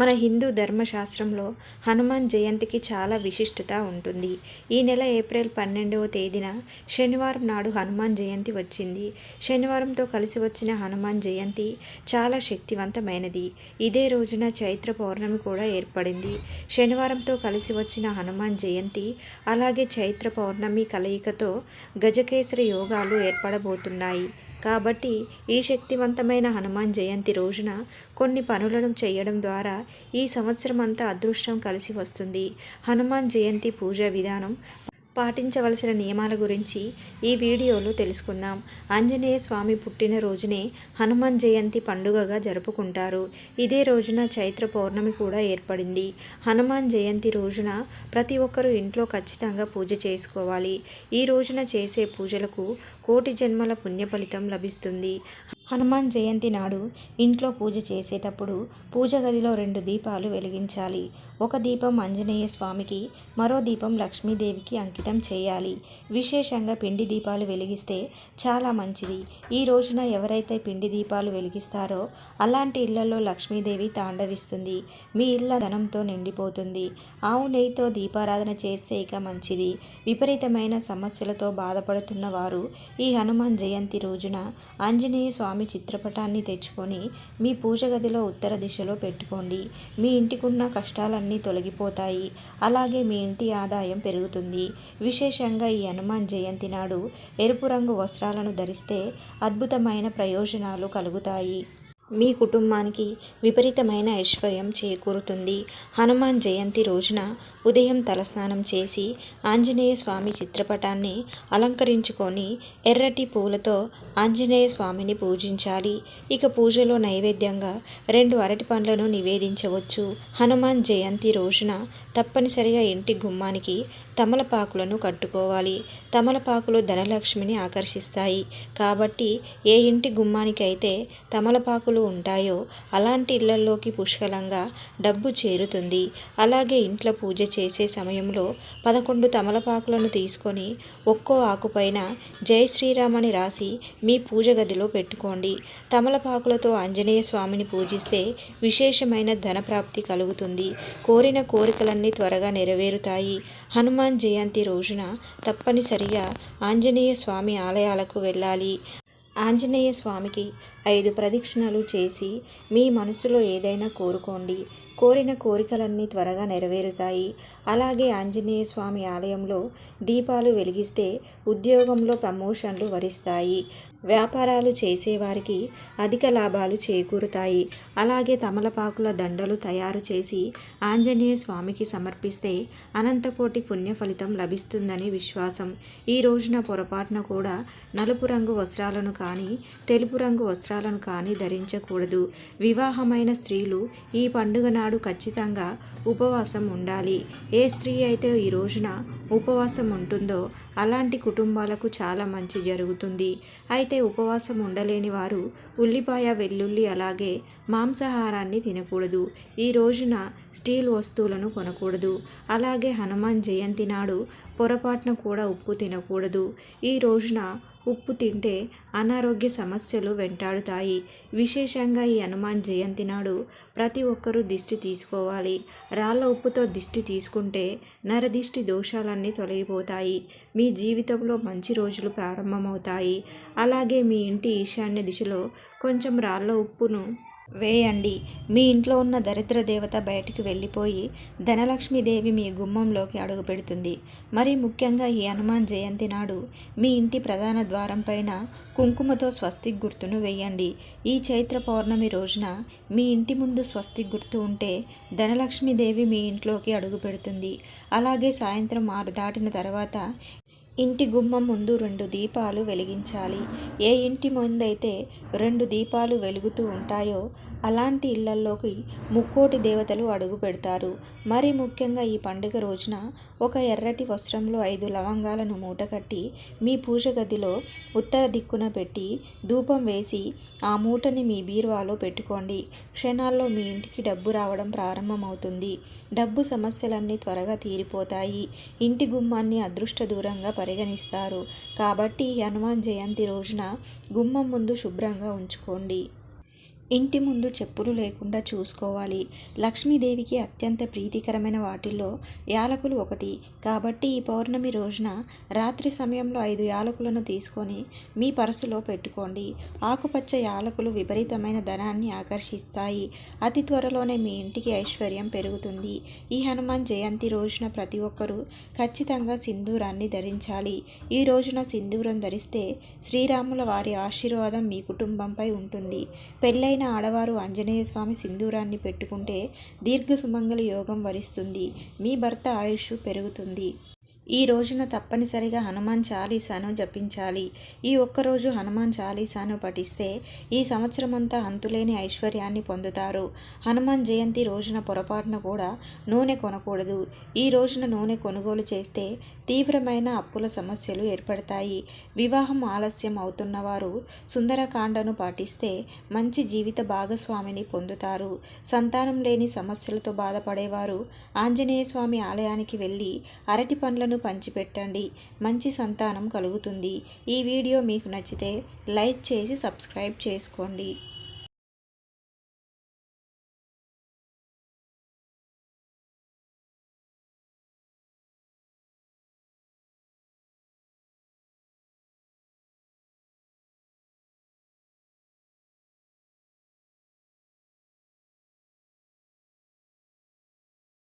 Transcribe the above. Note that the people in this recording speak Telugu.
మన హిందూ ధర్మశాస్త్రంలో హనుమాన్ జయంతికి చాలా విశిష్టత ఉంటుంది. ఈ నెల ఏప్రిల్ పన్నెండవ తేదీన శనివారం నాడు హనుమాన్ జయంతి వచ్చింది. శనివారంతో కలిసి వచ్చిన హనుమాన్ జయంతి చాలా శక్తివంతమైనది. ఇదే రోజున చైత్ర పౌర్ణమి కూడా ఏర్పడింది. శనివారంతో కలిసి వచ్చిన హనుమాన్ జయంతి అలాగే చైత్ర పౌర్ణమి కలయికతో గజకేసరి యోగాలు ఏర్పడబోతున్నాయి. కాబట్టి ఈ శక్తివంతమైన హనుమాన్ జయంతి రోజున కొన్ని పనులను చేయడం ద్వారా ఈ సంవత్సరం అంతా అదృష్టం కలిసి వస్తుంది. హనుమాన్ జయంతి పూజా విధానం పాటించవలసిన నియమాల గురించి ఈ వీడియోలో తెలుసుకుందాం. ఆంజనేయ స్వామి పుట్టినరోజునే హనుమాన్ జయంతి పండుగగా జరుపుకుంటారు. ఇదే రోజున చైత్ర పౌర్ణమి కూడా ఏర్పడింది. హనుమాన్ జయంతి రోజున ప్రతి ఒక్కరూ ఇంట్లో ఖచ్చితంగా పూజ చేసుకోవాలి. ఈ రోజున చేసే పూజలకు కోటి జన్మల పుణ్య ఫలితం లభిస్తుంది. హనుమాన్ జయంతి నాడు ఇంట్లో పూజ చేసేటప్పుడు పూజ గదిలో రెండు దీపాలు వెలిగించాలి. ఒక దీపం ఆంజనేయ స్వామికి మరో దీపం లక్ష్మీదేవికి అంకితం చేయాలి. విశేషంగా పిండి దీపాలు వెలిగిస్తే చాలా మంచిది. ఈ రోజున ఎవరైతే పిండి దీపాలు వెలిగిస్తారో అలాంటి ఇళ్ళలో లక్ష్మీదేవి తాండవిస్తుంది. మీ ఇళ్ళ ధనంతో నిండిపోతుంది. ఆవు నెయ్యితో దీపారాధన చేస్తే ఇక మంచిది. విపరీతమైన సమస్యలతో బాధపడుతున్న వారు ఈ హనుమాన్ జయంతి రోజున ఆంజనేయ స్వామి చిత్రపటాన్ని తెచ్చుకొని మీ పూజ గదిలో ఉత్తర దిశలో పెట్టుకోండి. మీ ఇంటికున్న కష్టాలన్నీ తొలగిపోతాయి. అలాగే మీ ఇంటి ఆదాయం పెరుగుతుంది. విశేషంగా ఈ హనుమాన్ జయంతి నాడు ఎరుపు రంగు వస్త్రాలను ధరిస్తే అద్భుతమైన ప్రయోజనాలు కలుగుతాయి. మీ కుటుంబానికి విపరీతమైన ఐశ్వర్యం చేకూరుతుంది. హనుమాన్ జయంతి రోజున ఉదయం తలస్నానం చేసి ఆంజనేయ స్వామి చిత్రపటాన్ని అలంకరించుకొని ఎర్రటి పూలతో ఆంజనేయ స్వామిని పూజించాలి. ఇక పూజలో నైవేద్యంగా రెండు అరటి పండ్లను నివేదించవచ్చు. హనుమాన్ జయంతి రోజున తప్పనిసరిగా ఇంటి గుమ్మానికి తమలపాకులను కట్టుకోవాలి. తమలపాకులు ధనలక్ష్మిని ఆకర్షిస్తాయి. కాబట్టి ఏ ఇంటి గుమ్మానికైతే తమలపాకులు ఉంటాయో అలాంటి ఇళ్ళలోకి పుష్కలంగా డబ్బు చేరుతుంది. అలాగే ఇంట్లో పూజ చేసే సమయంలో పదకొండు తమలపాకులను తీసుకొని ఒక్కో ఆకుపైన జై శ్రీరామ్ అని రాసి మీ పూజ గదిలో పెట్టుకోండి. తమలపాకులతో ఆంజనేయ స్వామిని పూజిస్తే విశేషమైన ధనప్రాప్తి కలుగుతుంది. కోరిన కోరికలన్నీ త్వరగా నెరవేరుతాయి. హనుమాన్ జయంతి రోజున తప్పనిసరిగా ఆంజనేయ స్వామి ఆలయాలకు వెళ్ళాలి. ఆంజనేయ స్వామికి ఐదు ప్రదక్షిణలు చేసి మీ మనసులో ఏదైనా కోరుకోండి. కోరిన కోరికలన్నీ త్వరగా నెరవేరుతాయి. అలాగే ఆంజనేయ స్వామి ఆలయంలో దీపాలు వెలిగిస్తే ఉద్యోగంలో ప్రమోషన్లు వరిస్తాయి. వ్యాపారాలు చేసేవారికి అధిక లాభాలు చేకూరుతాయి. అలాగే తమలపాకుల దండలు తయారు చేసి ఆంజనేయ స్వామికి సమర్పిస్తే అనంతకోటి పుణ్య ఫలితం లభిస్తుందని విశ్వాసం. ఈ రోజున పొరపాటున కూడా నలుపు రంగు వస్త్రాలను కానీ తెలుపు రంగు వస్త్రాలను కానీ ధరించకూడదు. వివాహమైన స్త్రీలు ఈ పండుగ నాడు ఖచ్చితంగా ఉపవాసం ఉండాలి. ఏ స్త్రీ అయితే ఈ రోజున ఉపవాసం ఉంటుందో అలాంటి కుటుంబాలకు చాలా మంచి జరుగుతుంది. అయితే ఉపవాసం ఉండలేని వారు ఉల్లిపాయ వెల్లుల్లి అలాగే మాంసాహారాన్ని తినకూడదు. ఈ రోజున స్టీల్ వస్తువులను కొనకూడదు. అలాగే హనుమాన్ జయంతి నాడు పొరపాటున కూడా ఉప్పు తినకూడదు. ఈ రోజున ఉప్పు తింటే అనారోగ్య సమస్యలు వెంటాడుతాయి. విశేషంగా ఈ హనుమాన్ జయంతి నాడు ప్రతి ఒక్కరూ దిష్టి తీసుకోవాలి. రాళ్ళ ఉప్పుతో దిష్టి తీసుకుంటే నరదిష్టి దోషాలన్నీ తొలగిపోతాయి. మీ జీవితంలో మంచి రోజులు ప్రారంభమవుతాయి. అలాగే మీ ఇంటి ఈశాన్య దిశలో కొంచెం రాళ్ళ ఉప్పును వేయండి. మీ ఇంట్లో ఉన్న దరిద్ర దేవత బయటికి వెళ్ళిపోయి ధనలక్ష్మీదేవి మీ గుమ్మంలోకి అడుగు పెడుతుంది. మరి ముఖ్యంగా ఈ హనుమాన్ జయంతి నాడు మీ ఇంటి ప్రధాన ద్వారం పైన కుంకుమతో స్వస్తిక్ గుర్తును వేయండి. ఈ చైత్ర పౌర్ణమి రోజున మీ ఇంటి ముందు స్వస్తిక్ గుర్తు ఉంటే ధనలక్ష్మీదేవి మీ ఇంట్లోకి అడుగు పెడుతుంది. అలాగే సాయంత్రం ఆరు దాటిన తర్వాత ఇంటి గుమ్మం ముందు రెండు దీపాలు వెలిగించాలి. ఏ ఇంటి ముందైతే రెండు దీపాలు వెలుగుతూ ఉంటాయో అలాంటి ఇళ్ళల్లోకి ముక్కోటి దేవతలు అడుగు పెడతారు. మరి ముఖ్యంగా ఈ పండుగ రోజున ఒక ఎర్రటి వస్త్రంలో ఐదు లవంగాలను మూటకట్టి మీ పూజ గదిలో ఉత్తర దిక్కున పెట్టి ధూపం వేసి ఆ మూటని మీ బీరువాలో పెట్టుకోండి. క్షణాల్లో మీ ఇంటికి డబ్బు రావడం ప్రారంభమవుతుంది. డబ్బు సమస్యలన్నీ త్వరగా తీరిపోతాయి. ఇంటి గుమ్మాన్ని అదృష్ట దూరంగా పరిగణిస్తారు. కాబట్టి హనుమాన్ జయంతి రోజున గుమ్మం ముందు శుభ్రంగా ఉంచుకోండి. ఇంటి ముందు చెప్పులు లేకుండా చూసుకోవాలి. లక్ష్మీదేవికి అత్యంత ప్రీతికరమైన వాటిల్లో యాలకులు ఒకటి. కాబట్టి ఈ పౌర్ణమి రోజున రాత్రి సమయంలో ఐదు యాలకులను తీసుకొని మీ పర్సులో పెట్టుకోండి. ఆకుపచ్చ యాలకులు విపరీతమైన ధనాన్ని ఆకర్షిస్తాయి. అతి త్వరలోనే మీ ఇంటికి ఐశ్వర్యం పెరుగుతుంది. ఈ హనుమాన్ జయంతి రోజున ప్రతి ఒక్కరూ ఖచ్చితంగా సింధూరాన్ని ధరించాలి. ఈ రోజున సింధూరం ధరిస్తే శ్రీరాముల వారి ఆశీర్వాదం మీ కుటుంబంపై ఉంటుంది. పెళ్ళై పెళ్ళైన ఆడవారు ఆంజనేయ స్వామి సింధూరాన్ని పెట్టుకుంటే దీర్ఘ సుమంగళి యోగం వరిస్తుంది. మీ భర్త ఆయుష్ పెరుగుతుంది. ఈ రోజున తప్పనిసరిగా హనుమాన్ చాలీసాను జపించాలి. ఈ ఒక్కరోజు హనుమాన్ చాలీసాను పఠిస్తే ఈ సంవత్సరమంతా అంతులేని ఐశ్వర్యాన్ని పొందుతారు. హనుమాన్ జయంతి రోజున పొరపాటున కూడా నూనె కొనకూడదు. ఈ రోజున నూనె కొనుగోలు చేస్తే తీవ్రమైన అప్పుల సమస్యలు ఏర్పడతాయి. వివాహం ఆలస్యం అవుతున్నవారు సుందరకాండను పాటిస్తే మంచి జీవిత భాగస్వామిని పొందుతారు. సంతానం లేని సమస్యలతో బాధపడేవారు ఆంజనేయ స్వామి ఆలయానికి వెళ్ళి అరటి పండ్లను పంచిపెట్టండి. మంచి సంతానం కలుగుతుంది. ఈ వీడియో మీకు నచ్చితే లైక్ చేసి సబ్స్క్రైబ్ చేసుకోండి.